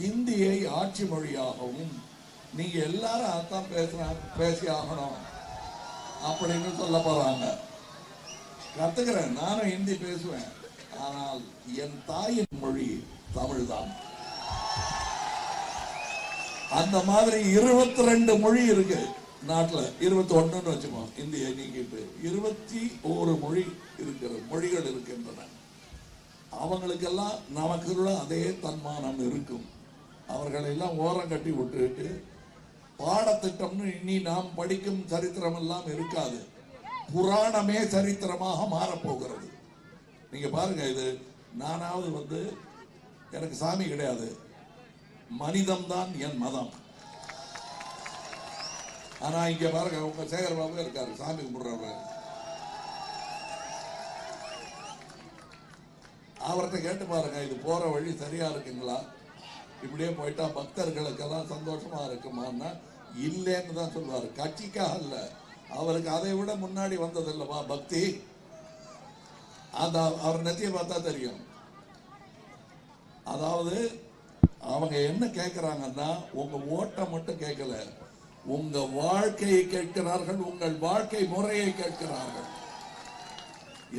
ஹிந்தியை ஆட்சி மொழியாகவும் நீங்க எல்லாரும் அதான் பேசுற பேசி ஆகணும் அப்படின்னு சொல்ல போறாங்க. கத்துக்கிறேன் நானும் ஹிந்தி பேசுவேன். ஆனால் என் தாயின் மொழி தமிழ் தான் அந்த மாதிரி இருபத்தி ரெண்டு மொழி இருக்கு நாட்டில். இருபத்தி ஒண்ணுன்னு வச்சுக்கோ இந்திய நீக்கிட்டு. இருபத்தி ஓரு மொழி இருக்கிற மொழிகள் இருக்கின்றன. அவங்களுக்கெல்லாம் நமக்குள்ள அதே தன்மானம் இருக்கும். அவர்களை எல்லாம் ஓரம் கட்டி விட்டுட்டு பாடத்திட்டம்னு இனி நாம் படிக்கும் சரித்திரம் எல்லாம் இருக்காது. புராணமே சரித்திரமாக மாறப்போகிறது. நீங்க பாருங்க இது நானாவது வந்து எனக்கு சாமி கிடையாது. மனிதம் தான் என் மதம். ஆனா இங்க பாருங்க உங்க சேகர் பாபு இருக்காரு சாமி கும்பிடுறவர். அவர்கிட்ட கேட்டு பாருங்க இது போற வழி சரியா இருக்குங்களா? இப்படியே போயிட்டா பக்தர்களுக்கெல்லாம் சந்தோஷமா இருக்குமான்னா இல்லைன்னு தான் சொல்லுவாரு கட்சிக்காக அல்ல. அவருக்கு அதை விட முன்னாடி வந்தது இல்லவா பக்தி? அந்த அவர் நெத்தியை பார்த்தா தெரியும். அதாவது அவங்க என்ன கேட்கிறாங்கன்னா உங்க ஓட்டை மட்டும் கேட்கல உங்க வாழ்க்கையை கேட்கிறார்கள் உங்கள் வாழ்க்கை முறையை கேட்கிறார்கள்.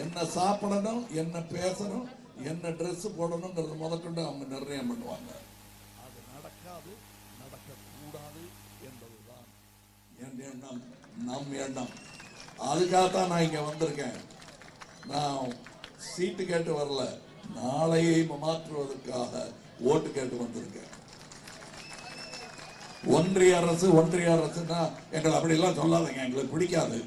என்ன சாப்பிடணும் என்ன பேசணும் என்ன ட்ரெஸ் போடணுங்கிறது முதற்கொண்டு அவங்க நிர்ணயம் பண்ணுவாங்க. நடக்காது நடக்கக்கூடாது என்பதுதான். என் எண்ணம் நம் எண்ணம். அதுக்காகத்தான் நான் இங்க வந்திருக்கேன். நான் சீட்டு கேட்டு வரல. நாளையை மாற்றுவதற்காக ஓட்டு கேட்டு வந்திருக்கேன். ஒன்றிய அரசு ஒன்றிய அரசுன்னா எங்களை அப்படிலாம் சொல்லாதீங்க. எங்களுக்கு பிடிக்காது.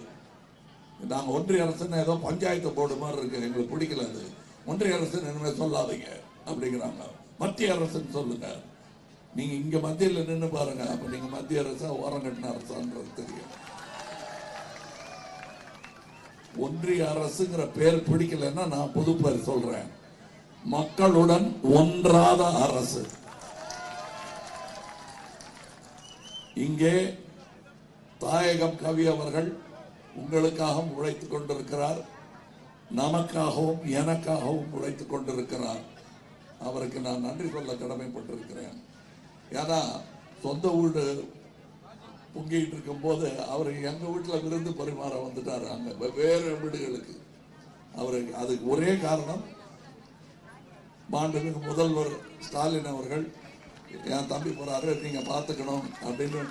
நாங்க ஒன்றிய அரசுன்னு ஏதோ பஞ்சாயத்து போர்டு மாதிரி இருக்கு. எங்களுக்கு பிடிக்கல அது. ஒன்றிய அரசு இனிமே சொல்லாதீங்க. அப்படிங்கிறாங்க. மத்திய அரசுன்னு சொல்லுங்க. நீங்க இங்க மத்தியில் நின்னு பாருங்க. அப்ப நீங்க மத்திய அரசா ஓரம் கட்டின அரசான்றது தெரியும். ஒன்றிய அரசுங்கிற பேர் பிடிக்கலன்னா நான் புது பேர் சொல்றேன். மக்களுடன் ஒன்றாத அரசு. இங்கே தாயகம் கவி அவர்கள் உங்களுக்காகவும் உழைத்துக் கொண்டிருக்கிறார். நமக்காகவும் எனக்காகவும் உழைத்துக் கொண்டிருக்கிறார். அவருக்கு நான் நன்றி சொல்ல கடமைப்பட்டிருக்கிறேன். ஏன்னா சொந்த வீடு பொங்கிட்டு இருக்கும்போது அவர் எங்க வீட்டில் விருந்து பரிமாற வந்துட்டார் அங்க. வெவ்வேறு வீடுகளுக்கு. அவருக்கு அதுக்கு ஒரே காரணம் மாண்புமிகு முதல்வர் ஸ்டாலின் அவர்கள் என் தம்பி போறாரு நீங்க பார்த்துக்கணும் அப்படின்னு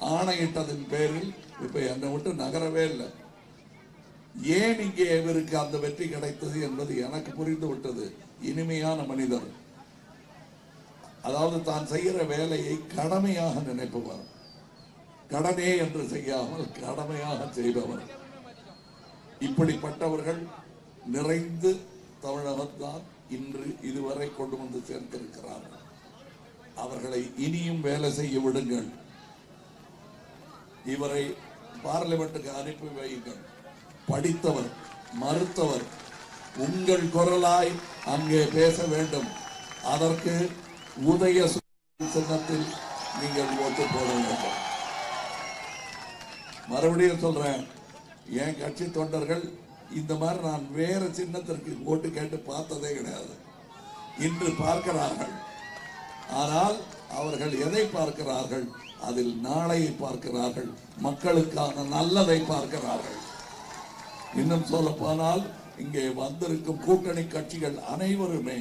ஆணையிட்டதன் பேரில் இப்ப என்னை விட்டு நகரவே இல்லை. ஏன் இங்கே இவருக்கு அந்த வெற்றி கிடைத்தது என்பது எனக்கு புரிந்து விட்டது. இனிமையான மனிதர். அதாவது தான் செய்கிற வேலையை கடமையாக நினைப்பவர். கடனே என்று செய்யாமல் கடமையாக செய்பவர். இப்படிப்பட்டவர்கள் நிறைந்து தமிழகத்தான் இன்று இதுவரை கொண்டு வந்து சேர்ந்திருக்கிறார்கள். அவர்களை இனியும் வேலை செய்ய விடுங்கள். இவரை பார்லிமெண்ட்டுக்கு அனுப்பி வையுங்கள். படித்தவர் மறுத்தவர் உங்கள் குரலாய் அங்கே பேச வேண்டும். அதற்கு உதய சூரியன் சின்னத்தில் நீங்கள் ஓட்டு போட வேண்டும் மறுபடியும் சொல்றேன் என் கட்சி தொண்டர்கள் இந்த மாதிரி நான் வேற சின்னத்திற்கு ஓட்டு கேட்டு பார்த்ததே கிடையாது. இன்று பார்க்கிறார்கள். ஆனால் அவர்கள் எதை பார்க்கிறார்கள்? அதில் நாளையை பார்க்கிறார்கள். மக்களுக்கான நல்லதை பார்க்கிறார்கள். இன்னும் சொல்ல போனால் இங்கே வந்திருக்கும் கூட்டணி கட்சிகள் அனைவருமே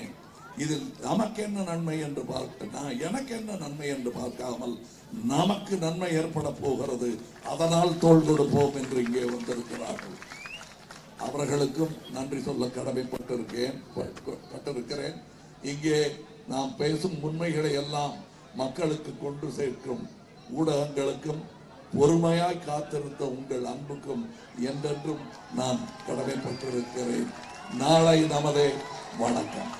இதில் நமக்கு என்ன நன்மை என்று பார்க்க நான் எனக்கு என்ன நன்மை என்று பார்க்காமல் நமக்கு நன்மை ஏற்பட போகிறது அதனால் தோல் கொடுப்போம் என்று இங்கே வந்திருக்கிறார்கள். அவர்களுக்கும் நன்றி சொல்ல கடமைப்பட்டிருக்கேன் பட்டிருக்கிறேன். இங்கே நாம் பேசும் உண்மைகளை எல்லாம் மக்களுக்கு கொண்டு சேர்க்கும் ஊடகங்களுக்கும் பொறுமையாய் காத்திருந்த உங்கள் அன்புக்கும் என்றென்றும் நான் கடமைப்பட்டிருக்கிறேன். நாளை நமதே. வணக்கம்.